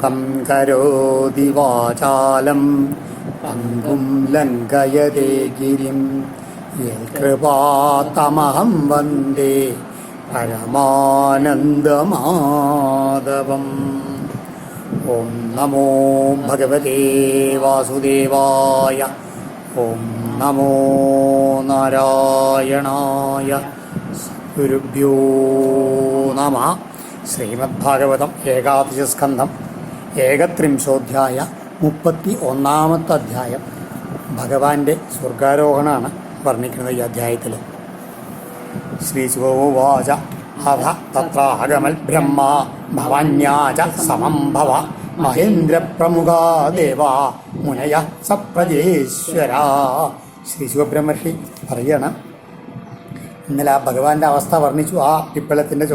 മൂകം കരോതി വാചാലം. പങ്കും ലംഘയതേ ഗിരിം. യൽകൃപാത്തമഹം വന്ദേ പരമാനന്ദമാധവം. ഓം നമോ ഭഗവതേ വാസുദേവായ. ഓം നമോ നാരായണായ. ഗുരുഭ്യോ നമ. ശ്രീമദ്ഭാഗവതം ഏകാദശസ്കന്ധം ഏകത്രിംശോധ്യായ മുപ്പത്തി ഒന്നാമത്തെ അധ്യായം. ഭഗവാന്റെ സ്വർഗാരോഹണമാണ് വർണിക്കുന്നത് ഈ അധ്യായത്തിൽ ശ്രീശുവാച അധ തത്രാഗമൽ ബ്രഹ്മ ഭവന്യാച സമം ഭവ മഹേന്ദ്രപ്രമുഖാ ദേവാ മുനയ സപ്രജേശ്വര. ശ്രീ ശിവബ്രഹ്മർഷി പറയണം ഇന്നലെ ആ ഭഗവാന്റെ അവസ്ഥ വർണിച്ചു ആ പിപ്പളത്തിന്റെ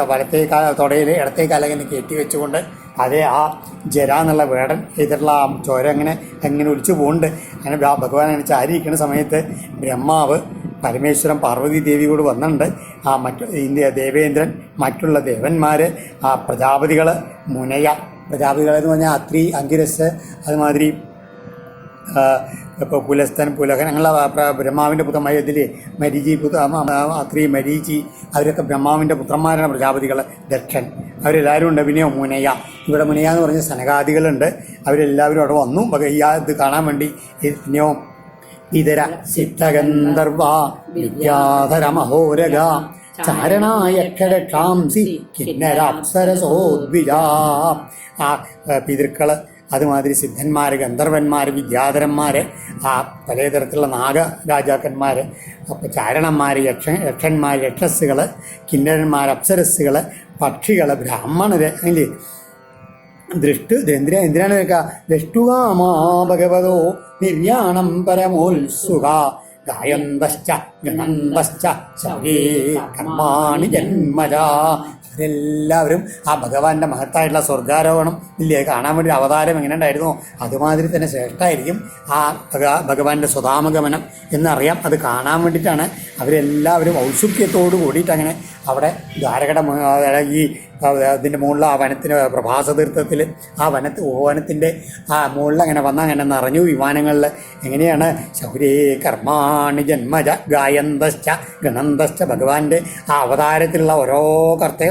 വലത്തേ കാ തുടയിൽ ഇടത്തേ കാലങ്ങനെ കയറ്റി വെച്ചുകൊണ്ട് അതേ ആ ജര എന്നുള്ള വേടൻ ചെയ്തിട്ടുള്ള ആ ചോര അങ്ങനെ എങ്ങനെ ഒലിച്ചു പോകുന്നുണ്ട് അങ്ങനെ ഭഗവാൻ അങ്ങനെ ചാരിയിരിക്കുന്ന സമയത്ത് ബ്രഹ്മാവ് പരമേശ്വരൻ പാർവതി ദേവി ദേവിയോട് വന്നിട്ടുണ്ട്. ആ മറ്റു ഇന്ത്യ ദേവേന്ദ്രൻ മറ്റുള്ള ദേവന്മാർ ആ പ്രജാപതികൾ മുനയ പ്രജാപതികളെന്ന് പറഞ്ഞാൽ അത്രി അങ്കിരസ് അതുമാതിരി ഇപ്പോൾ പുലസ്തൻ പുലകൻ അങ്ങനെയുള്ള ബ്രഹ്മാവിന്റെ പുത്രമായ ഇതിൽ മരീചി പുത്ര അത്രി മരീചി അവരൊക്കെ ബ്രഹ്മാവിന്റെ പുത്രന്മാരാണ് പ്രജാപതികൾ ദക്ഷൻ. അവരെല്ലാവരും ഉണ്ട് പിന്നെ മുനയ. ഇവിടെ മുനയ എന്ന് പറഞ്ഞ സനകാദികളുണ്ട്. അവരെല്ലാവരും അവിടെ വന്നു. ഇത് കാണാൻ വേണ്ടി പിന്നെയോ ഇതര സിദ്ധഗന്ധർവ വിദ്യാധര മഹോരഗ ചാരണായക്ഷരക്ഷാംസി കിന്നരാപ്സരസോദ്വിജ ആ പിതൃക്കൾ അതുമാതിരി സിദ്ധന്മാർ ഗന്ധർവന്മാർ വിദ്യാധരന്മാർ ആ പലതരത്തിലുള്ള നാഗ രാജാക്കന്മാർ അപ്പോൾ ചാരണന്മാർ യക്ഷ യക്ഷന്മാർ യക്ഷസ്സുകൾ കിന്നരന്മാർ അപ്സരസ്സുകൾ പക്ഷികൾ ബ്രാഹ്മണർ അല്ലേ? ദൃഷ്ടു എന്തിനാ എന്തിനാണ് കേൾക്കുക ദൃഷ്ടുകാമാ ഭഗവതോ നിർയാണം പരമോത്സുക. ഗായന്തശ്ച ഗണന്തശ്ച കർമാണി ജന്മജ. അവരെല്ലാവരും ആ ഭഗവാന്റെ മഹത്തായിട്ടുള്ള സ്വർഗാരോഹണം ഇല്ലേ? കാണാൻ വേണ്ടി അവതാരം എങ്ങനെ ഉണ്ടായിരുന്നു? അതുമാതിരി തന്നെ ശ്രേഷ്ഠമായിരിക്കും ആ ഭഗ- ഭഗവാന്റെ സ്വതാമഗമനം എന്നറിയാം. അത് കാണാൻ വേണ്ടിയിട്ടാണ് അവരെല്ലാവരും ഔത്സുക്യത്തോട് കൂടിയിട്ട് അങ്ങനെ അവിടെ ദ്വാരകട മു- ഈ അതിന്റെ മുകളിൽ ആ വനത്തിന് പ്രഭാസ തീർത്ഥത്തിൽ ആ വനത്ത് വനത്തിന്റെ ആ മുകളിൽ അങ്ങനെ വന്ന അങ്ങനെ നിറഞ്ഞു വിമാനങ്ങളിൽ എങ്ങനെയാണ്? ശൗരേ കർമാണി ജന്മജ ഗായന്തശ്ച ഗണന്തശ്ച ഭഗവാന്റെ ആ അവതാരത്തിലുള്ള ഓരോ കർത്ത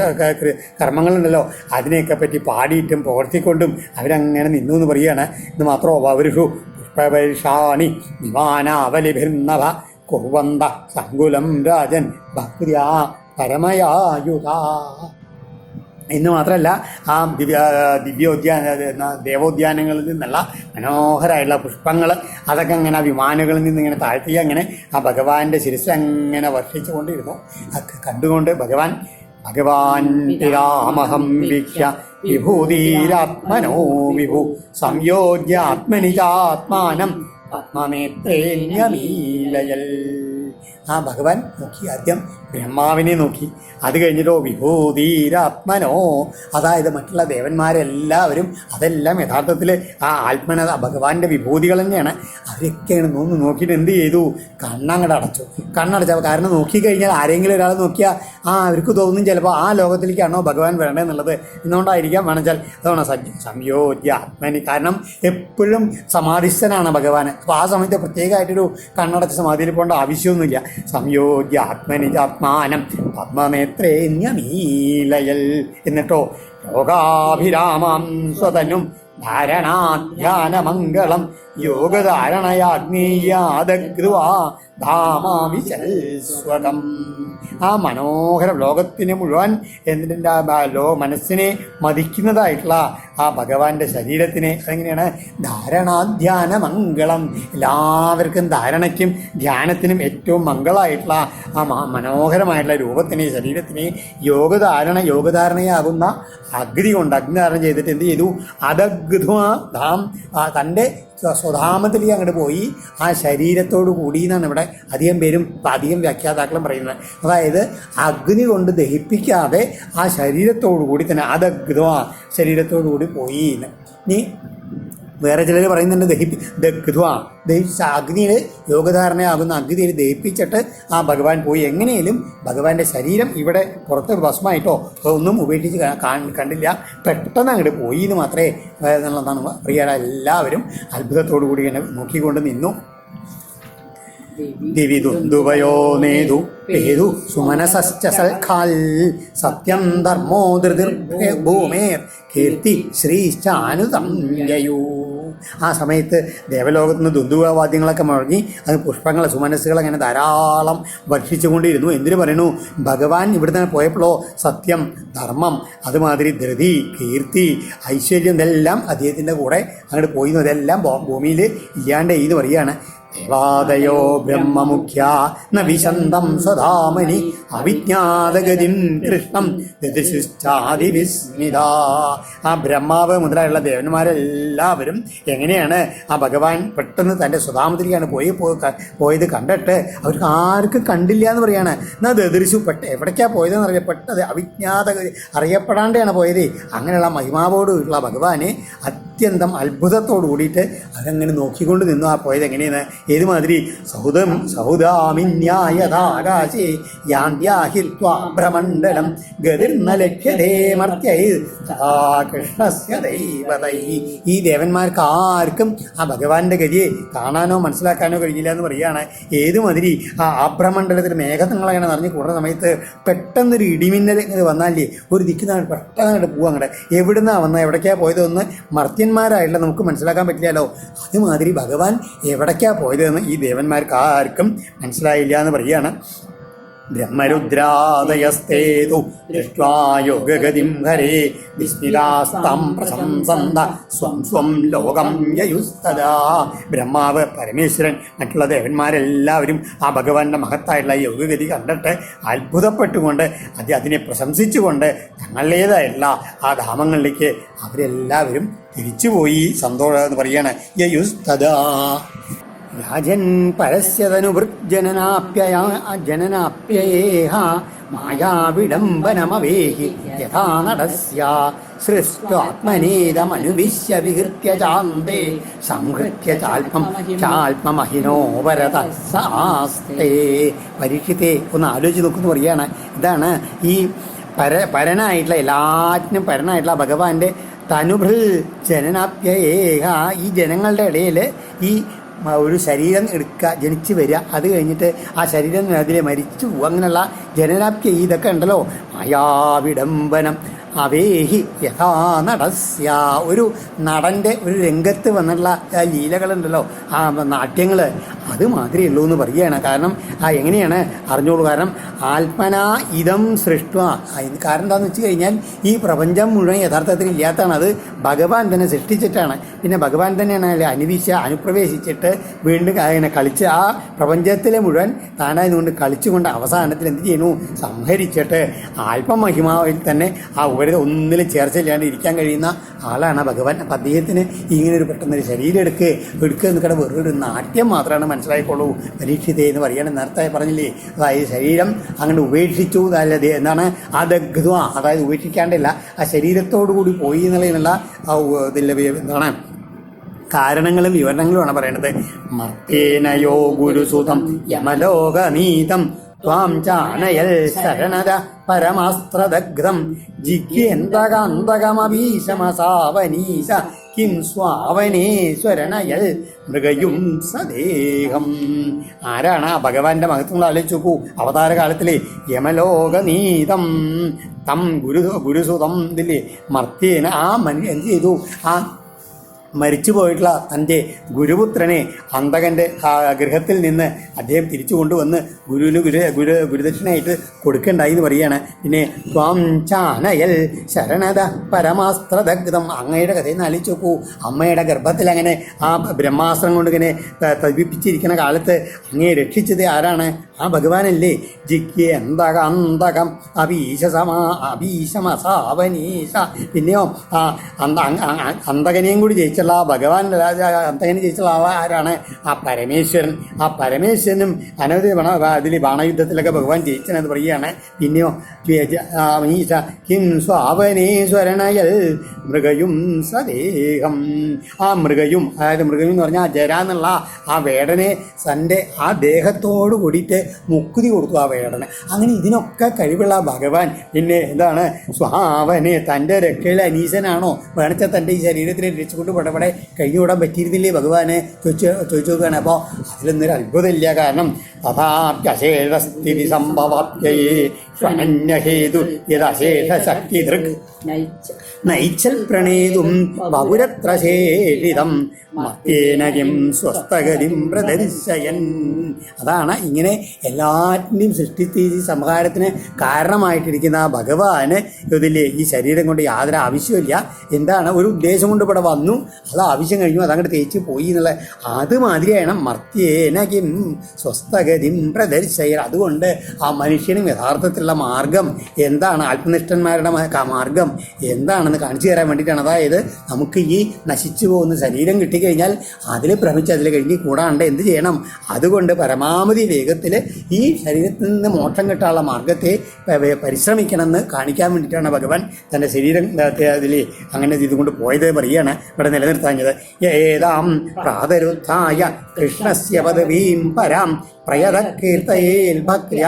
കർമ്മങ്ങളുണ്ടല്ലോ. അതിനെയൊക്കെ പറ്റി പാടിയിട്ടും പ്രവർത്തിക്കൊണ്ടും അവരങ്ങനെ നിന്നു എന്ന് പറയുകയാണ്. ഇത് മാത്രമോ അവരുഷു പുഷ്പപരിഷാണി വിമാനാവലിഭിർന്നവ കുറുവന്ത സങ്കുലം രാജൻ ഭക്തിയാ പരമയായുധ. എന്ന് മാത്രമല്ല ആ ദിവ്യ ദിവ്യോദ്യാന ദേവോദ്യാനങ്ങളിൽ നിന്നുള്ള മനോഹരമായിട്ടുള്ള പുഷ്പങ്ങൾ അതൊക്കെ അങ്ങനെ ആ വിമാനങ്ങളിൽ നിന്ന് ഇങ്ങനെ താഴ്ത്തി അങ്ങനെ ആ ഭഗവാന്റെ ശിരസ് അങ്ങനെ വർഷിച്ചുകൊണ്ടിരുന്നു അതൊക്കെ കണ്ടുകൊണ്ട് ഭഗവാൻ ഭഗവാൻ രാമഹം വീക്ഷ വിഭൂതിരാത്മനോ വിഭു സംയോജ്യ ആത്മനിജാത്മാനം ആത്മാനേത്രേ ആത്മനേത്രേണ്യമീലയൽ ആ ഭഗവാൻ നോക്കി ആദ്യം ബ്രഹ്മാവിനെ നോക്കി. അത് കഴിഞ്ഞിട്ടോ വിഭൂതിരാത്മനോ. അതായത് മറ്റുള്ള ദേവന്മാരെല്ലാവരും അതെല്ലാം യഥാർത്ഥത്തിൽ ആ ആത്മന ഭഗവാന്റെ വിഭൂതികൾ തന്നെയാണ്. അവരൊക്കെയാണ് ഒന്ന് നോക്കിയിട്ട് എന്ത് ചെയ്തു? കണ്ണങ്ങടെ അടച്ചു. കണ്ണടച്ച കാരണം നോക്കിക്കഴിഞ്ഞാൽ ആരെങ്കിലും ഒരാൾ നോക്കിയാൽ ആ അവർക്ക് തോന്നും ചിലപ്പോൾ ആ ലോകത്തിലേക്കാണോ ഭഗവാൻ വേണ്ടതെന്നുള്ളത് എന്നുകൊണ്ടായിരിക്കാം. വേണമെച്ചാൽ അതാണ് സംയോജ്യ ആത്മനി. കാരണം എപ്പോഴും സമാധിസ്ഥനാണ് ഭഗവാൻ. അപ്പോൾ ആ സമയത്ത് പ്രത്യേകമായിട്ടൊരു കണ്ണടച്ച സമാധിയിൽ പോകേണ്ട ആവശ്യമൊന്നുമില്ല. സംയോജ്യ ആത്മനിജാത്മാനം പത്മനേത്രേണ്യമീലയൽ എന്നിട്ടോ ലോകാഭിരാമം സ്വതനും ധാരണാധ്യാനമംഗളം യോഗധാരണയാഗ്നീയാദഗ്രുവാ ആ മനോഹര ലോകത്തിനെ മുഴുവൻ എന്തിന്റെ ലോ മനസ്സിനെ മതിക്കുന്നതായിട്ടുള്ള ആ ഭഗവാന്റെ ശരീരത്തിനെ അതെങ്ങനെയാണ്? ധാരണാധ്യാന മംഗളം എല്ലാവർക്കും ധാരണയ്ക്കും ധ്യാനത്തിനും ഏറ്റവും മംഗളമായിട്ടുള്ള ആ മനോഹരമായിട്ടുള്ള രൂപത്തിനെ ശരീരത്തിനെ യോഗധാരണ യോഗധാരണയാകുന്ന അഗ്നി കൊണ്ട് അഗ്നിധാരണം ചെയ്തിട്ട് എന്ത് ചെയ്തു? അതഗ്ധാം ആ തന്റെ സ്വധാമത്തിലേക്ക് അങ്ങോട്ട് പോയി. ആ ശരീരത്തോട് കൂടി എന്നാണ് ഇവിടെ അധികം പേരും അധികം വ്യാഖ്യാതാക്കളും പറയുന്നത്. അതായത് അഗ്നി കൊണ്ട് ദഹിപ്പിക്കാതെ ആ ശരീരത്തോടു കൂടി തന്നെ അതഗ്ധ ശരീരത്തോടു കൂടി പോയി എന്ന്. നീ വേറെ ചിലർ പറയുന്നുണ്ട് ദഹിപ്പി ദഗ്ധ്വ ദഹിച്ച അഗ്നിയിൽ യോഗധാരണയാകുന്ന അഗ്നിയിൽ ദഹിപ്പിച്ചിട്ട് ആ ഭഗവാൻ പോയി. എങ്ങനെയും ഭഗവാന്റെ ശരീരം ഇവിടെ പുറത്ത് ഭസ്മമായിട്ടോ ഒന്നും ഉപേക്ഷിച്ച് കണ്ടില്ല. പെട്ടെന്ന് അങ്ങോട്ട് പോയി എന്ന് മാത്രമേ എന്നുള്ളതാണ് പറയുക എല്ലാവരും അത്ഭുതത്തോടു കൂടി ഇങ്ങനെ നോക്കിക്കൊണ്ട് നിന്നു. ദിവി സത്യം ധർമ്മോ ഭൂമേർ കീർത്തി ശ്രീശാനുതം യയൂ ആ സമയത്ത് ദേവലോകത്ത് നിന്ന് ദുന്ദുവാദ്യങ്ങളൊക്കെ മുഴങ്ങി അത് പുഷ്പങ്ങൾ സുമനസ്സുകൾ അങ്ങനെ ധാരാളം ഭക്ഷിച്ചുകൊണ്ടിരുന്നു. എന്തിനു പറയുന്നു ഭഗവാൻ ഇവിടെ തന്നെ പോയപ്പോഴോ സത്യം ധർമ്മം അതുമാതിരി ധൃതി കീർത്തി ഐശ്വര്യം ഇതെല്ലാം അദ്ദേഹത്തിന്റെ കൂടെ അങ്ങോട്ട് പോയി. ഇതെല്ലാം ഭൂമിയിൽ ഇല്ലാണ്ട് എന്ന് പറയുകയാണ്. ദേവാദയോ ബ്രഹ്മമുഖ്യ ന വിശന്തം സ്വധാമനി അവിജ്ഞാതഗതിം കൃഷ്ണം വിസ്മിത ആ ബ്രഹ്മാവ് മുതലായുള്ള ദേവന്മാരെല്ലാവരും എങ്ങനെയാണ് ആ ഭഗവാൻ പെട്ടെന്ന് തന്റെ സുധാമത്തിലേക്കാണ് പോയി പോയത് കണ്ടിട്ട് അവർക്ക് ആർക്കും കണ്ടില്ല എന്ന് പറയാണ്. എന്നാ ദദൃശു പെട്ട് എവിടേക്കാ പോയതെന്ന് അറിയാം. പെട്ടത് അവിജ്ഞാത അറിയപ്പെടാണ്ടാണ് പോയത്. അങ്ങനെയുള്ള മഹിമാവോടുള്ള ഭഗവാന് അത്യന്തം അത്ഭുതത്തോടു കൂടിയിട്ട് അതങ്ങനെ നോക്കിക്കൊണ്ട് നിന്നു. ആ പോയത് എങ്ങനെയാണ് ഏതുമാതിരി സൗദം സൗദാമിന്യായതാകാശേ യാന്ത്യാഹിത്വാ ഭ്രമണ്ഡലം ഗതിർന്ന ലക്ഷ്യതേ മർത്യൈ സദാ കൃഷ്ണസ്യ ദൈവതൈ. ഈ ദേവന്മാർക്ക് ആർക്കും ആ ഭഗവാന്റെ ഗതിയെ കാണാനോ മനസ്സിലാക്കാനോ കഴിഞ്ഞില്ല എന്ന് പറയുകയാണ്. ഏതുമാതിരി ആ ആഭ്രമണ്ഡലത്തിൽ മേഘങ്ങളങ്ങനെ നിറഞ്ഞു കൂടുന്ന സമയത്ത് പെട്ടെന്നൊരു ഇടിമിന്നൽ വന്നാലേ ഒരു ദിക്കുന്നാണ് പെട്ടെന്ന് അങ്ങോട്ട് പോവാ അങ്ങോട്ട് എവിടുന്നാ വന്നത് എവിടേക്കാ പോയതെന്ന് മർത്യന്മാരായിട്ടുള്ള നമുക്ക് മനസ്സിലാക്കാൻ പറ്റില്ലല്ലോ. അതുമാതിരി ഭഗവാൻ എവിടേക്കാ പോയതെന്ന് ഈ ദേവന്മാർക്ക് ആർക്കും മനസ്സിലായില്ല എന്ന് പറയുകയാണ് സ്വം സ്വം ലോകം യയുസ്തദാ. ബ്രഹ്മാവ് പരമേശ്വരൻ മറ്റുള്ള ദേവന്മാരെല്ലാവരും ആ ഭഗവാന്റെ മഹത്തായിട്ടുള്ള യോഗഗതി കണ്ടിട്ട് അത്ഭുതപ്പെട്ടുകൊണ്ട് അത് അതിനെ പ്രശംസിച്ചുകൊണ്ട് തങ്ങളുടേതായിട്ടുള്ള ആ ധാമങ്ങളിലേക്ക് അവരെല്ലാവരും തിരിച്ചുപോയി സന്തോഷം എന്ന് പറയാണ് യയുസ്തദാ. രാജൻ പരസ്യതനുവൃജ്ജനനാപ്യയാ മായാവിഡംബനമവേഹി യഥാ നടസ്യ സൃഷ്ടാത്മനേതമനുവിശ്യ വിഹൃത്യ ചാന്തേ സംഹൃത്യ ചാൽപ്പം ചാൽപ്പമഹിനോപരത സാസ്തേ പരീക്ഷിത്തെ ഒന്ന് ആലോചിച്ച് നോക്കുന്നു പറയുകയാണ് ഇതാണ് ഈ പര പരനായിട്ടുള്ള എല്ലാറ്റിനും പരനായിട്ടുള്ള ഭഗവാന്റെ തനുഭൃ ജനനാപ്യേഹ ഈ ജനങ്ങളുടെ ഇടയിൽ ഈ ഒരു ശരീരം എടുക്കുക ജനിച്ച് വരിക അത് കഴിഞ്ഞിട്ട് ആ ശരീരം അതിലെ മരിച്ചു പോകുക അങ്ങനെയുള്ള ജനനാപ്യ ഇതൊക്കെ ഉണ്ടല്ലോ. മായാവിഡംബനം അവേഹി യഥാ നടസ്യ. ഒരു നടന്റെ ഒരു രംഗത്ത് വന്നിട്ടുള്ള ലീലകളുണ്ടല്ലോ. ആ നാട്യങ്ങൾ അത് മാത്രമേ ഉള്ളൂ എന്ന് പറയുകയാണ്. കാരണം ആ എങ്ങനെയാണ്? അറിഞ്ഞോളൂ. കാരണം ആത്മന ഇതം സൃഷ്ട കാരണം എന്താണെന്ന് വെച്ച് കഴിഞ്ഞാൽ ഈ പ്രപഞ്ചം മുഴുവൻ യഥാർത്ഥത്തിൽ ഇല്ലാത്തതാണ്. അത് ഭഗവാൻ തന്നെ സൃഷ്ടിച്ചിട്ടാണ്. പിന്നെ ഭഗവാൻ തന്നെയാണ് അതിൽ അനുവിശ അനുപ്രവേശിച്ചിട്ട് വീണ്ടും അതിനെ കളിച്ച് ആ പ്രപഞ്ചത്തിലെ മുഴുവൻ താനായതുകൊണ്ട് കളിച്ചുകൊണ്ട് അവസാനത്തിൽ എന്ത് ചെയ്യുന്നു? സംഹരിച്ചിട്ട് ആൽപ്പമഹിമാവിൽ തന്നെ ആ ഉപരിത ഒന്നിലും ചേർച്ചയില്ലാണ്ട് ഇരിക്കാൻ കഴിയുന്ന ആളാണ് ഭഗവാൻ. അപ്പം അദ്ദേഹത്തിന് ഇങ്ങനെ ഒരു പെട്ടെന്നൊരു ശരീരം എടുക്കുക എടുക്കുക എന്നൊക്കെ വെറുതെ ഒരു നാട്യം മാത്രമാണ് മനസ്സിലായിക്കോളൂ. പരീക്ഷിതേ എന്ന് പറയണം. നേരത്തെ പറഞ്ഞില്ലേ അതായത് ശരീരം അങ്ങനെ ഉപേക്ഷിച്ചു അല്ലത് എന്താണ് ആ ദഗ്ധ അതായത് ഉപേക്ഷിക്കാണ്ടില്ല ആ ശരീരത്തോടു കൂടി പോയി എന്നുള്ളതിനുള്ള ആ ഉ- ഇതിലെ വി- എന്താണ്? കാരണങ്ങളും വിവരണങ്ങളുമാണ് പറയണത്. മർത്തേനയോ ഗുരുസുതം യമലോകനീതം ത്വാം ചാണയൽ ശരണത പരമാസ്ത്രദഗ്ധം ജിഗ്യേന്തകാന്തകമഭീഷമസാവനീശ കിം സ്വാവനേശ്വരണയൽ മൃഗയും സദേഹം. ആരാണ് ആ ഭഗവാന്റെ മഹത്വങ്ങൾ ആലോചിച്ച് നോക്കൂ. അവതാര കാലത്തിലെ യമലോകനീതം. തം ഗുരു ഗുരുസുതം ഇതില്ലേ മർത്തേന ആ മനുഷ്യ എന്ത് ചെയ്തു? ആ മരിച്ചു പോയിട്ടുള്ള തന്റെ ഗുരുപുത്രനെ അന്തകന്റെ ഗൃഹത്തിൽ നിന്ന് അദ്ദേഹം തിരിച്ചു കൊണ്ടുവന്ന് ഗുരുവിന് ഗുരു ഗുരു ഗുരുദക്ഷിണയായിട്ട് കൊടുക്കണ്ടായി എന്ന് പറയുകയാണ്. പിന്നെ ത്വാം ചാനയൽ ശരണത പരമാസ്ത്രദഗ്ധം. അങ്ങയുടെ കഥയിൽ നിന്ന് ആലോചിച്ച് നോക്കൂ. അമ്മയുടെ ഗർഭത്തിൽ അങ്ങനെ ആ ബ്രഹ്മാസ്ത്രം കൊണ്ട് ഇങ്ങനെ തവിപ്പിച്ചിരിക്കുന്ന കാലത്ത് അങ്ങയെ രക്ഷിച്ചത് ആരാണ്? ആ ഭഗവാനല്ലേ? അന്തകം അപീശസമാ അപീശമസാവനീശ പിന്നെയോ ആ അന്ത അന്തകനെയും കൂടി ജയിച്ചുള്ള ആ ഭഗവാൻ രാജ അന്തകനെ ജയിച്ചുള്ള ആ ആരാണ്? ആ പരമേശ്വരൻ. ആ പരമേശ്വരനും അനവധി ബണ അതിൽ ബാണയുദ്ധത്തിലൊക്കെ ഭഗവാൻ ജയിച്ചെന്ന് പറയുകയാണ്. പിന്നെയോ ഈശ കിം സ്വാവനേശ്വരണയൽ മൃഗയും സദേഹം ആ മൃഗയും അതായത് മൃഗയും എന്ന് പറഞ്ഞാൽ ജര എന്നുള്ള ആ വേടനെ തന്റെ ആ ദേഹത്തോട് കൂടിയിട്ട് മുക്കുതി ആ വേടന്. അങ്ങനെ ഇതിനൊക്കെ കഴിവുള്ള ഭഗവാൻ പിന്നെ എന്താണ്? സ്വാവനെ തന്റെ രക്ഷയിലെ അനീശനാണോ? വേണച്ച തന്റെ ഈ ശരീരത്തിനെ രക്ഷിച്ചുകൊണ്ട് പടപടെ കഴിഞ്ഞുകൂടാൻ പറ്റിയിരുന്നില്ലേ ഭഗവാനെ? ചോദിച്ചു ചോദിച്ചു നോക്കുകയാണ്. അപ്പോൾ അതിലൊന്നൊരു അത്ഭുതമില്ല. കാരണം തഥാപ്യശേഷസ്ഥിതി സംഭവാപ്യയേ സ്വനന്യഹേതു യദശേഷ ശക്തി ദൃക് നൈച്ചൽ പ്രണേതും ബഹുരത്ര ശേഷിതം മത്തേനകിം സ്വസ്ഥഗതിം പ്രദർശയൻ. അതാണ് ഇങ്ങനെ എല്ലാറ്റിന്റെയും സൃഷ്ടിച്ച് ഈ സംഹാരത്തിന് കാരണമായിട്ടിരിക്കുന്ന ആ ഭഗവാന് ഇതിൽ ഈ ശരീരം കൊണ്ട് യാതൊരു ആവശ്യമില്ല എന്താണ്? ഒരു ഉദ്ദേശം കൊണ്ട് ഇവിടെ വന്നു. അത് ആവശ്യം കഴിഞ്ഞു. അതങ്ങോട്ട് തേച്ച് പോയി എന്നുള്ള അതുമാതിരിയാണ് മർത്യേനകിം സ്വസ്ഥഗതിം പ്രദർശയർ. അതുകൊണ്ട് ആ മനുഷ്യനും യഥാർത്ഥത്തിലുള്ള മാർഗം എന്താണ്? ആത്മനിഷ്ഠന്മാരുടെ മാർഗം എന്താണെന്ന് കാണിച്ചു തരാൻ വേണ്ടിയിട്ടാണ്. അതായത് നമുക്ക് ഈ നശിച്ചു പോകുന്ന ശരീരം കിട്ടിക്കഴിഞ്ഞാൽ അതിൽ ഭ്രമിച്ച് അതിൽ കഴിഞ്ഞ് കൂടാണ്ട് എന്ത് ചെയ്യണം? അതുകൊണ്ട് പരമാവധി വേഗത്തിൽ ഈ ശരീരത്തിൽ നിന്ന് മോക്ഷം കിട്ടാനുള്ള മാർഗത്തെ പരിശ്രമിക്കണമെന്ന് കാണിക്കാൻ വേണ്ടിയിട്ടാണ് ഭഗവാൻ തന്റെ ശരീരം അതിൽ അങ്ങനെ ഇതുകൊണ്ട് പോയത് പറയുകയാണ് ഇവിടെ നിലനിർത്താഞ്ഞത്. ഏതാം പ്രാതരുദ്ധായ കൃഷ്ണസ്യ പദവീം പരാം പ്രയത കീർത്തയേൽ ഭക്ര്യ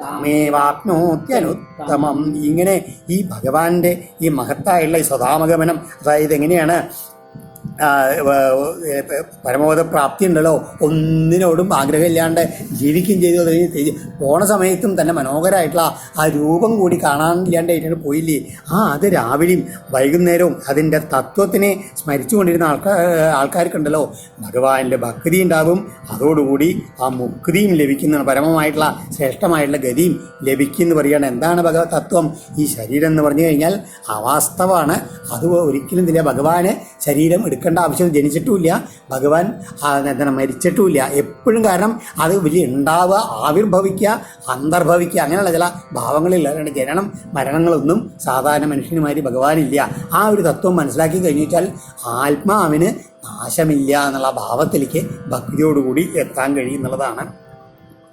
താമേവാപ്നോത്യനുത്തമം. ഇങ്ങനെ ഈ ഭഗവാന്റെ ഈ മഹത്തായുള്ള ഈ സ്വതാമഗമനം അതായത് എങ്ങനെയാണ് പരമോദ പ്രാപ്തി ഉണ്ടല്ലോ ഒന്നിനോടും ആഗ്രഹമില്ലാണ്ട് ജീവിക്കുകയും ചെയ്തു പോണ സമയത്തും തന്നെ മനോഹരമായിട്ടുള്ള ആ രൂപം കൂടി കാണാനില്ലാണ്ടായിട്ടാണ് പോയില്ലേ? ആ അത് രാവിലെയും വൈകുന്നേരവും അതിന്റെ തത്വത്തിനെ സ്മരിച്ചുകൊണ്ടിരുന്ന ആൾക്കാർ ആൾക്കാർക്കുണ്ടല്ലോ. ഭഗവാന്റെ ഭക്തി ഉണ്ടാകും. അതോടുകൂടി ആ മുക്തിയും ലഭിക്കുന്ന പരമമായിട്ടുള്ള ശ്രേഷ്ഠമായിട്ടുള്ള ഗതിയും ലഭിക്കുമെന്ന് പറയുകയാണ്. എന്താണ് ഭഗവ തത്വം? ഈ ശരീരം എന്ന് പറഞ്ഞു കഴിഞ്ഞാൽ അവാസ്തവാണ്. അത് ഒരിക്കലും ഇല്ല ഭഗവാന് ശരീരം എടുക്കേണ്ട ആവശ്യം ജനിച്ചിട്ടുമില്ല. ഭഗവാൻ എന്താണ് മരിച്ചിട്ടുമില്ല. എപ്പോഴും കാരണം അത് വലിയ ഉണ്ടാവുക ആവിർഭവിക്കുക അന്തർഭവിക്കുക അങ്ങനെയുള്ള ചില ഭാവങ്ങളില്ല. അല്ലാണ്ട് ജനനം മരണങ്ങളൊന്നും സാധാരണ മനുഷ്യന്മാരി ഭഗവാനില്ല. ആ ഒരു തത്വം മനസ്സിലാക്കി കഴിഞ്ഞു വെച്ചാൽ ആത്മാവിന് നാശമില്ല എന്നുള്ള ഭാവത്തിലേക്ക് ഭക്തിയോടുകൂടി എത്താൻ കഴിയും എന്നുള്ളതാണ്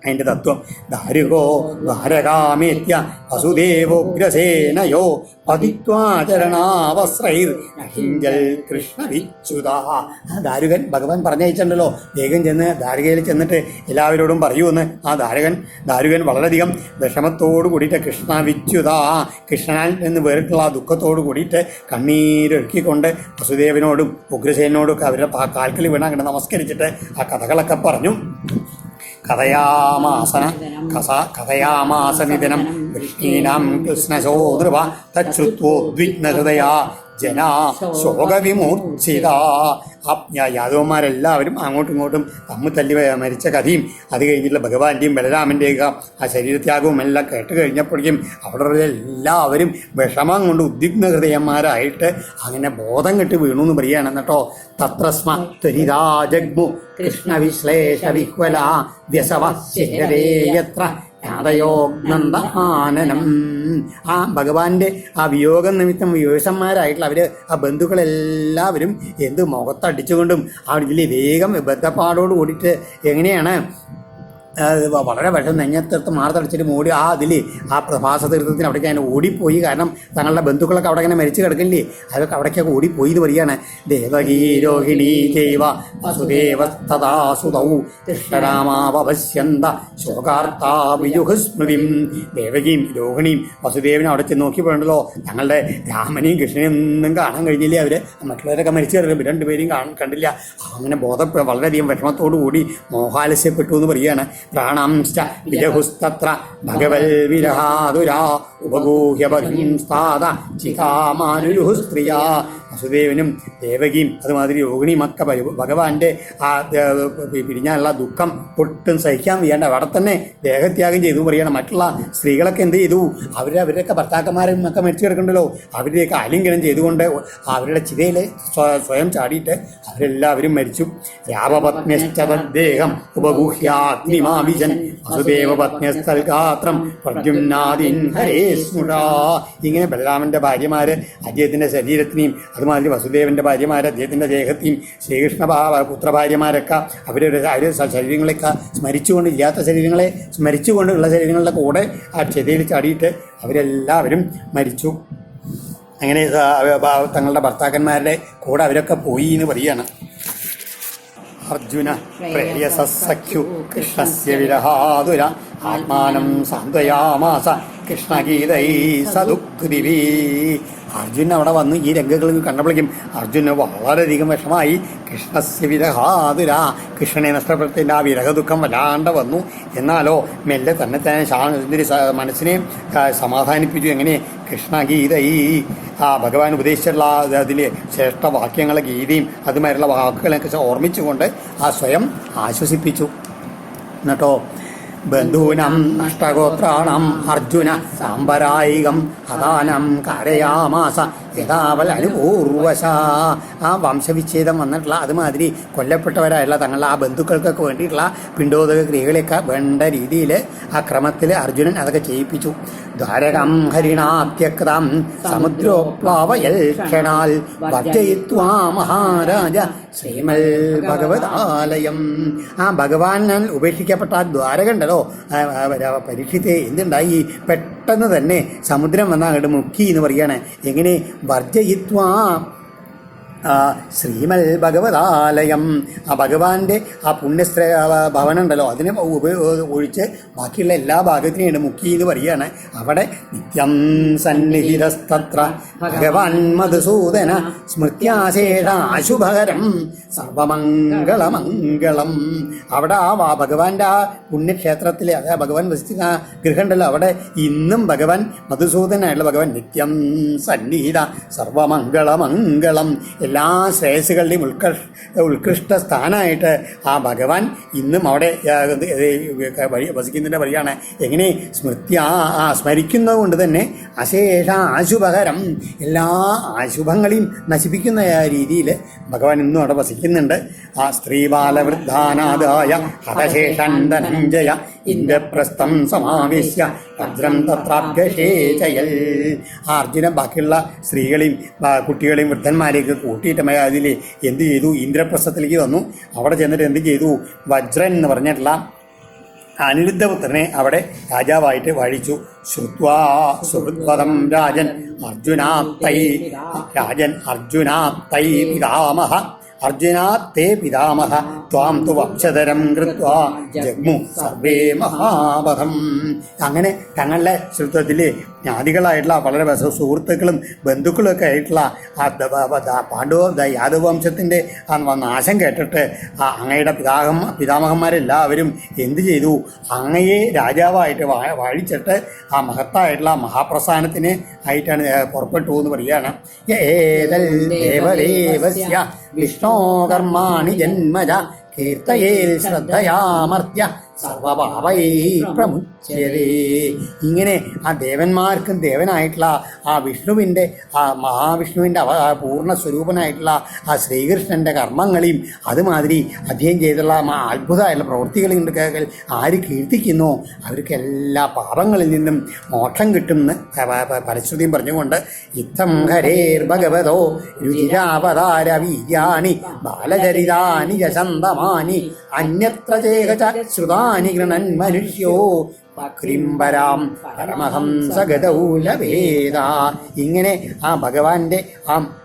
അതിന്റെ തത്വം ദാരുകോ ദ്വാരകാമേത്യ വസുദേവോഗ്രസേനയോ പതിത്വാചരണാവസ്രൈർ അഹിഞ്ചൽ ആ ദാരുകൻ ഭഗവാൻ പറഞ്ഞയച്ചിട്ടുണ്ടല്ലോ വേഗം ചെന്ന് ദാരികയിൽ ചെന്നിട്ട് എല്ലാവരോടും പറയൂന്ന്. ആ ദാരകൻ ദാരുകൻ വളരെയധികം വിഷമത്തോട് കൂടിയിട്ട് കൃഷ്ണ വിച്യുത കൃഷ്ണനാൽ നിന്ന് വേറിട്ടുള്ള ആ ദുഃഖത്തോട് കൂടിയിട്ട് കണ്ണീരൊഴുക്കിക്കൊണ്ട് വസുദേവനോടും ഉഗ്രസേനോടും ഒക്കെ അവരുടെ കാൽക്കളി വീണ അങ്ങനെ നമസ്കരിച്ചിട്ട് ആ കഥകളൊക്കെ പറഞ്ഞു. കഥയാമാസന കഥ കഥയാമാസനിധനം വൃഷ്ണീനാം കൃഷ്ണശോധൃവ തച്ഛ്രുത്വോദ്വിഗ്നഹൃദയാ ജന ശോകവിമൂർച്ഛിത. യാദവന്മാരെല്ലാവരും അങ്ങോട്ടും ഇങ്ങോട്ടും തമ്മിൽ തല്ലി മരിച്ച കഥയും അത് കഴിഞ്ഞിട്ടുള്ള ഭഗവാന്റെയും ബലരാമന്റെയൊക്കെ ആ ശരീരത്യാഗവും എല്ലാം കേട്ട് കഴിഞ്ഞപ്പോഴേക്കും അവിടെ എല്ലാവരും വിഷമം കൊണ്ട് ഉദ്വിഗ്ന ഹൃദയന്മാരായിട്ട് അങ്ങനെ ബോധം കെട്ട് വീണു എന്ന് പറയുകയാണ് എന്നിട്ടോ തത്രസ്മ ത്വരിതാജഗ്മു കൃഷ്ണവിശ്ലേഷ വിഹ്വല വ്യസവ ശിഖരേയത്ര ജ്ഞാതയോഗ്നന്ദ ആനനം ആ ഭഗവാന്റെ ആ വിയോഗം നിമിത്തം വിയോഗന്മാരായിട്ടുള്ള അവർ ആ ബന്ധുക്കളെല്ലാവരും എന്ത് മുഖത്തടിച്ചുകൊണ്ടും ആ വലിയ വേഗം ബദ്ധപ്പാടോട് കൂടിയിട്ട് എങ്ങനെയാണ് വളരെ വിഷം നെഞ്ഞത്തെടുത്ത് മാറത്തടിച്ചിട്ട് മൂടി ആ അതിൽ ആ പ്രഭാസ തീർത്ഥത്തിന് അവിടേക്ക് അങ്ങനെ ഓടിപ്പോയി. കാരണം തങ്ങളുടെ ബന്ധുക്കളൊക്കെ അവിടെ ഇങ്ങനെ മരിച്ചു കിടക്കില്ലേ അതൊക്കെ അവിടേക്കൊക്കെ ഓടിപ്പോയി എന്ന് പറയുകയാണ് ദേവകീ രോഹിണി ദേവ വസുദേവസ്തദാസുതൗ വിയുഹസ്മൃതിം. ദേവകിയും രോഹിണിയും വസുദേവനും അവിടെ ചെന്ന് നോക്കിയപ്പോഴുണ്ടല്ലോ ഞങ്ങളുടെ രാമനെയും കൃഷ്ണനെയും ഒന്നും കാണാൻ കഴിഞ്ഞില്ലേ അവർ മറ്റുള്ളവരൊക്കെ മരിച്ചു കിടക്കും രണ്ടുപേരെയും കാണാൻ കണ്ടില്ല. അങ്ങനെ ബോധം വളരെയധികം വിഷമത്തോടു കൂടി മോഹാലസ്യപ്പെട്ടു എന്ന് പറയുകയാണ്. പ്രാണാംശ്ച വിരഹുസ്തത്ര ഭഗവൽ വിരഹാതുരാ ഉപഗൂഹ്യ ബഹിംസ്താത ചിതാമാനുരുഹു സ്ത്രീയ വസുദേവനും ദേവകിയും അതുമാതിരി രോഹിണിയും ഒക്കെ ഭഗവാന്റെ ആ പിരിഞ്ഞാനുള്ള ദുഃഖം ഒട്ടും സഹിക്കാൻ വയ്യാണ്ട് അവിടെ തന്നെ ദേഹത്യാഗം ചെയ്തു പറയണം മറ്റുള്ള സ്ത്രീകളൊക്കെ എന്ത് ചെയ്തു? അവരെ അവരൊക്കെ ഭർത്താക്കന്മാരും ഒക്കെ മരിച്ചു കിടക്കണ്ടല്ലോ അവരുടെയൊക്കെ ആലിംഗനം ചെയ്തുകൊണ്ട് അവരുടെ ചിതയിൽ സ്വയം ചാടിയിട്ട് അവരെല്ലാവരും മരിച്ചു. രാമപത്നിശ്ചതദ്ദേഹം ഉപഗുഹ്യാഗ്നിമാവിജൻ. വസുദേവ പ്രദ്യുമ്നാദിൻ ഹരേ സ്മുടാ ഇങ്ങനെ ബലരാമന്റെ ഭാര്യമാര് അദ്ദേഹത്തിന്റെ ശരീരത്തിനെയും അതുമാതിരി വസുദേവന്റെ ഭാര്യമാർ അദ്ദേഹത്തിന്റെ ദേഹത്തെയും ശ്രീകൃഷ്ണ പുത്രഭാര്യമാരൊക്കെ അവരുടെ അവരുടെ ശരീരങ്ങളെയൊക്കെ സ്മരിച്ചുകൊണ്ട് ഇല്ലാത്ത ശരീരങ്ങളെ സ്മരിച്ചുകൊണ്ടുള്ള ശരീരങ്ങളുടെ കൂടെ ആ ചെതിയിൽ ചാടിയിട്ട് അവരെല്ലാവരും മരിച്ചു. അങ്ങനെ തങ്ങളുടെ ഭർത്താക്കന്മാരുടെ കൂടെ അവരൊക്കെ പോയി എന്ന് പറയാണ്. അർജുന പ്രേയസഖ്യു കൃഷ്ണസ്യ വിരഹാതുര ആത്മാനം സാന്ത്വയാമാസ കൃഷ്ണഗീതൈ സദുക്തിവി അർജുൻ അവിടെ വന്ന് ഈ രംഗങ്ങൾ കണ്ടപ്പോഴേക്കും അർജുന് വളരെയധികം വിഷമായി കൃഷ്ണസ്യ വിരഹാതുര കൃഷ്ണനെ നഷ്ടപ്പെടുത്തിന്റെ ആ വിരഹ ദുഃഖം വല്ലാണ്ട് വന്നു. എന്നാലോ മെല്ലെ തന്നെ തന്നെ ശാന്തി മനസ്സിനെ സമാധാനിപ്പിച്ചു. എങ്ങനെ? കൃഷ്ണ ഗീത ഈ ആ ഭഗവാൻ ഉപദേശിച്ചിട്ടുള്ള അതിലെ ശ്രേഷ്ഠ വാക്യങ്ങളെ ഗീതയും അതുമായിട്ടുള്ള വാക്കുകളൊക്കെ ഓർമ്മിച്ചുകൊണ്ട് ആ സ്വയം ആശ്വസിപ്പിച്ചു. എന്നിട്ടോ ബന്ധൂനം നഷ്ടഗോത്രാണം അർജുന സാമ്പരായികം ഹതാനം കാരയാമാസ യഥാവൽ അനുപൂർവശ ആ വംശവിച്ഛേദം വന്നിട്ടുള്ള അതുമാതിരി കൊല്ലപ്പെട്ടവരായുള്ള തങ്ങളുടെ ആ ബന്ധുക്കൾക്കൊക്കെ വേണ്ടിയിട്ടുള്ള പിണ്ടോദക ക്രിയകളെയൊക്കെ വേണ്ട രീതിയിൽ ആ ക്രമത്തിൽ അർജുനൻ അതൊക്കെ ചെയ്യിപ്പിച്ചു. ദ്വാരകം ഹരിണാത്യക്തം സമുദ്രോപ്ലാവയൽ ക്ഷണാൽ വർജയിത്വാ മഹാരാജ ശ്രീമൽ ഭഗവതാലയം. ആ ഭഗവാനാൽ ഉപേക്ഷിക്കപ്പെട്ട ആ ദ്വാരക ഉണ്ടല്ലോ ആ, ആ, ആ, എന്തുണ്ടായി? പെട്ടെന്ന് തന്നെ സമുദ്രം വന്നാൽ അങ്ങോട്ട് മുക്കി എന്ന് പറയാണ്. എങ്ങനെ? വർജയിത്വാ. ആ ശ്രീമൽ ഭഗവതാലയം ആ ഭഗവാന്റെ ആ പുണ്യസ്ത്ര ഭവനം ഉണ്ടല്ലോ അതിനെ ഒഴിച്ച് ബാക്കിയുള്ള എല്ലാ ഭാഗത്തിനെയാണ് മുക്കി എന്ന് പറയുകയാണ് അവിടെ നിത്യം സന്നിഹിതസ്തത്ര. ഭഗവാൻ മധുസൂദന സ്മൃത്യാശേഷ അശുഭകരം സർവമംഗളമംഗളം. അവിടെ ആ ഭഗവാന്റെ ആ പുണ്യക്ഷേത്രത്തിലെ അതായത് ഭഗവാൻ വസിക്കുന്ന ആ ഗൃഹം ഉണ്ടല്ലോ അവിടെ ഇന്നും ഭഗവാൻ മധുസൂദനായിട്ടുള്ള ഭഗവാൻ നിത്യം സന്നിഹിത സർവമംഗളമംഗളം. എല്ലാ ശ്രേയസ്സുകളുടെയും ഉത്കൃഷ്ട ഉത്കൃഷ്ട സ്ഥാനമായിട്ട് ആ ഭഗവാൻ ഇന്നും അവിടെ വഴി വസിക്കുന്നതിന്റെ വഴിയാണ്. എങ്ങനെ സ്മൃതി ആ ആ സ്മരിക്കുന്നത് കൊണ്ട് തന്നെ അശേഷ ആശുഭകരം എല്ലാ അശുഭങ്ങളെയും നശിപ്പിക്കുന്ന രീതിയിൽ ഭഗവാൻ ഇന്നും അവിടെ വസിക്കുന്നുണ്ട്. ആ സ്ത്രീബാലവൃദ്ധാനാദായ ഹതശേഷൻ ധനഞ്ജയ ഇന്ദ്രപ്രസ്ഥം സമാവേശ്യ ഭദ്രം തത്രാഭ്യഷേചയൽ അർജുനൻ ബാക്കിയുള്ള സ്ത്രീകളെയും കുട്ടികളെയും വൃദ്ധന്മാരെയൊക്കെ കൂട്ടിയിട്ട് മയ അതിൽ എന്ത് ചെയ്തു? ഇന്ദ്രപ്രസ്ഥത്തിലേക്ക് വന്നു. അവിടെ ചെന്നിട്ട് എന്ത് ചെയ്തു? വജ്രൻ എന്ന് പറഞ്ഞിട്ടുള്ള അനിരുദ്ധപുത്രനെ അവിടെ രാജാവായിട്ട് വഴിച്ചു. ശ്രുത്വാ ശ്രുത്വതം രാജൻ അർജുനാത്തൈ രാജൻ അർജുനാത്തൈ പിതാമഹ. അർജുനാത്തേ പിതാമഹ. ത്വാം തു വംശധരം കൃത്വാ ജഗ്മു സർവേ മഹാപഥം. അങ്ങനെ തങ്ങളുടെ ശ്രുത്വത്തിൽ ജ്ഞാതികളായിട്ടുള്ള വളരെ സുഹൃത്തുക്കളും ബന്ധുക്കളും ഒക്കെ ആയിട്ടുള്ള ആ പാണ്ഡവ ദ- യാദവ വംശത്തിന്റെ ആ നാശം കേട്ടിട്ട് ആ അങ്ങയുടെ പിതാഹം പിതാമഹന്മാരെല്ലാവരും എന്തു ചെയ്തു? അങ്ങയെ രാജാവായിട്ട് വാഴിച്ചിട്ട് ആ മഹത്തായിട്ടുള്ള മഹാപ്രസ്ഥാനത്തിന് ആയിട്ടാണ് പുറപ്പെട്ടു എന്ന് പറയുകയാണ്. ഏതൽ ദേവദേവസ്യ വിഷ്ണോ കർമാണി ജന്മജ കീർത്തയേൽ ശ്രദ്ധയാമർത്യ സർവപാപൈ പ്രമുച്യതേ ഇങ്ങനെ ആ ദേവന്മാർക്കും ദേവനായിട്ടുള്ള ആ വിഷ്ണുവിന്റെ ആ മഹാവിഷ്ണുവിന്റെ അവ പൂർണ സ്വരൂപനായിട്ടുള്ള ആ ശ്രീകൃഷ്ണന്റെ കർമ്മങ്ങളെയും അതുമാതിരി അദ്ദേഹം ചെയ്തുള്ള ആ അത്ഭുതമായിട്ടുള്ള പ്രവൃത്തികളെയും കേൾക്കൽ ആര് കീർത്തിക്കുന്നു? അവർക്ക് എല്ലാ പാപങ്ങളിൽ നിന്നും മോക്ഷം കിട്ടുമെന്ന് പരശ്രുതിയും പറഞ്ഞുകൊണ്ട് ഇത്തം ഹരേർ ഭഗവതോ രുചിരാവതാര വീര്യാണി ബാലചരിതാനി ജസന്തമാനി അന്യത്ര ചേഹ ശ്രുതാനി ഗൃണൻ മനുഷ്യോ ക്രിംബരാം പരമഹംസഗതൗലവേദ ഇങ്ങനെ ആ ഭഗവാന്റെ ആ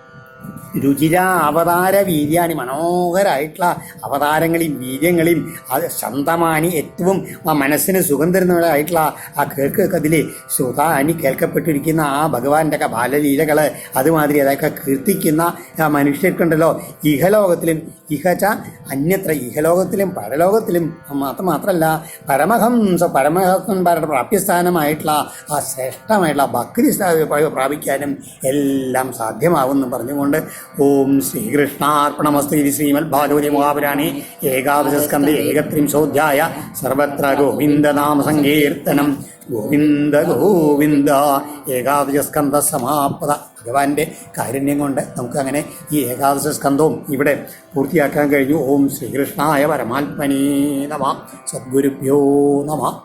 രുചിര അവതാര വീര്യാണി. മനോഹരായിട്ടുള്ള അവതാരങ്ങളെയും വീര്യങ്ങളെയും അത് ശന്തമാനി ഏറ്റവും ആ മനസ്സിന് സുഖം തരുന്നവരായിട്ടുള്ള ആ കേൾക്കൊക്കെ അതിൽ ശ്രുതാനി കേൾക്കപ്പെട്ടിരിക്കുന്ന ആ ഭഗവാന്റെ ഒക്കെ ബാലലീലകൾ അതുമാതിരി അതൊക്കെ കീർത്തിക്കുന്ന ആ മനുഷ്യർക്കുണ്ടല്ലോ. ഇഹലോകത്തിലും ഇഹച്ച അന്യത്ര ഇഹലോകത്തിലും പരലോകത്തിലും മാത്രം മാത്രമല്ല പരമഹംസ പരമഹംസന്മാരുടെ പ്രാപ്യസ്ഥാനമായിട്ടുള്ള ആ ശ്രേഷ്ഠമായിട്ടുള്ള ഭക്തി പ്രാപിക്കാനും എല്ലാം സാധ്യമാകുമെന്ന് പറഞ്ഞുകൊണ്ട് ഓം ശ്രീകൃഷ്ണാർപ്പണമസ്തു ഇതി ശ്രീമൽ ഭാഗവതി മഹാപുരാണേ ഏകാദശസ്കന്ധ ഏകത്രിംശോധ്യായ. സർവത്ര ഗോവിന്ദനാമ സങ്കീർത്തനം ഗോവിന്ദ ഗോവിന്ദ. ഏകാദശ സ്കന്ധ സമാപ്ത. ഭഗവാന്റെ കാരുണ്യം കൊണ്ട് നമുക്ക് അങ്ങനെ ഈ ഏകാദശ സ്കന്ധവും ഇവിടെ പൂർത്തിയാക്കാൻ കഴിഞ്ഞു. ഓം ശ്രീകൃഷ്ണായ പരമാത്മനേ നമ. സദ്ഗുരുഭ്യോ നമ.